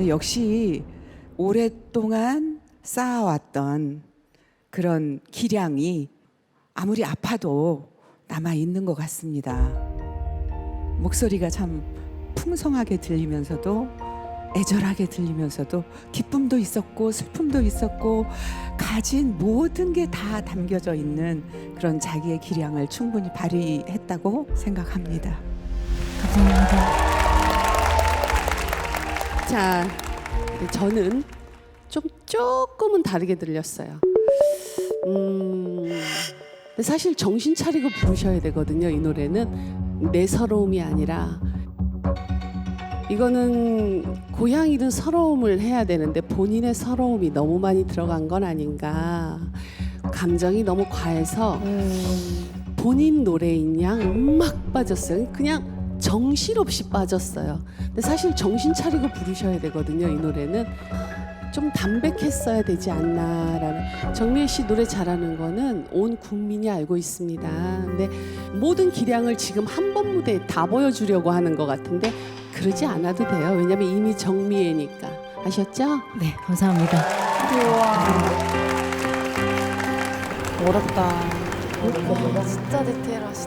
근데 역시 오랫동안 쌓아왔던 그런 기량이 아무리 아파도 남아 있는 것 같습니다. 목소리가 참 풍성하게 들리면서도 애절하게 들리면서도 기쁨도 있었고 슬픔도 있었고 가진 모든 게 다 담겨져 있는 그런 자기의 기량을 충분히 발휘했다고 생각합니다. 감사합니다. 자, 저는 좀 조금은 다르게 들렸어요. 음, 근데 사실 정신 차리고 부르셔야 되거든요. 이 노래는 내 서러움이 아니라 이거는 고양이든 서러움을 해야 되는데 본인의 서러움이 너무 많이 들어간 건 아닌가. 감정이 너무 과해서 본인 노래인 양 막 빠졌어요. 그냥 정신없이 빠졌어요. 근데 사실 정신 차리고 부르셔야 되거든요. 이 노래는 좀 담백했어야 되지 않나라는 정미애 씨 노래 잘하는 거는 온 국민이 알고 있습니다. 근데 모든 기량을 지금 한 번 무대에 다 보여주려고 하는 것 같은데 그러지 않아도 돼요. 왜냐면 이미 정미애니까 아셨죠? 네, 감사합니다. 어렵다. 진짜 디테일하시다.